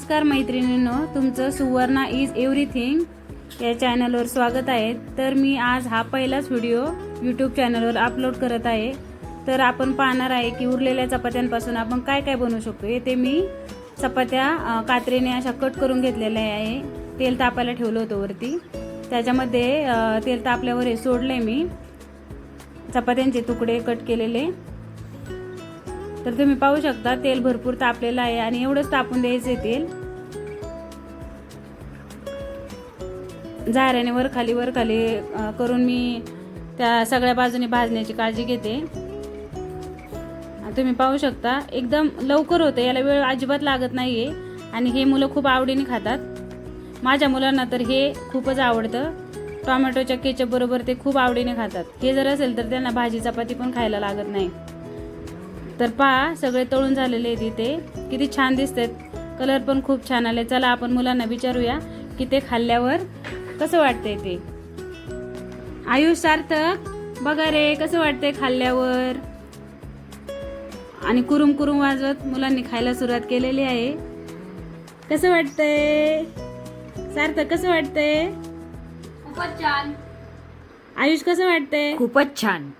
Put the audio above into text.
नमस्कार मैत्रिणींनो तुमचं सुवर्णा इज एव्हरीथिंग या चॅनलवर स्वागत आहे. तर मी आज हा पहिलाच व्हिडिओ यूट्यूब चॅनलवर अपलोड करत आहे. तर आपण पाहणार आहे की उरलेल्या चपात्यांपासून आपण काय काय बनवू शकतो. ते मी चपात्या कात्रीने अशा कट करून घेतलेल्या आहे. तेल तापायला ठेवलं होतं वरती. त्याच्यामध्ये तेल तापल्यावर हे सोडले मी. चपात्यांचे तुकडे कट केलेले. तर तुम्ही पाहू शकता तेल भरपूर तापलेलं आहे आणि एवढंच तापून द्यायचं तेल. झाऱ्याने वर खाली वर खाली करून मी त्या सगळ्या बाजूने भाजण्याची काळजी घेते. तुम्ही पाहू शकता एकदम लवकर होतं याला वेळ अजिबात लागत नाही आहे आणि हे मुलं खूप आवडीने खातात. माझ्या मुलांना तर हे खूपच आवडतं. टोमॅटोच्या केचप बरोबर ते खूप आवडीने खातात. हे जर असेल तर त्यांना भाजी चपाती पण खायला लागत नाही. तर पहा सगळे तळून झालेले आहेत इथे. किती छान दिसतात. कलर पण खूप छान आले. चला आपण मुलांना विचारूया की ते खाल्ल्यावर कसं वाटतंय ते. आयुष सार्थक बघा रे कसं वाटतंय खाल्ल्यावर? आणि कुरुम कुरुम वाजवत मुलांनी खायला सुरुवात केलेली आहे. कसं वाटतंय? सार्थक कसं वाटतंय? खूपच छान. आयुष कसं वाटतंय? खूपच छान.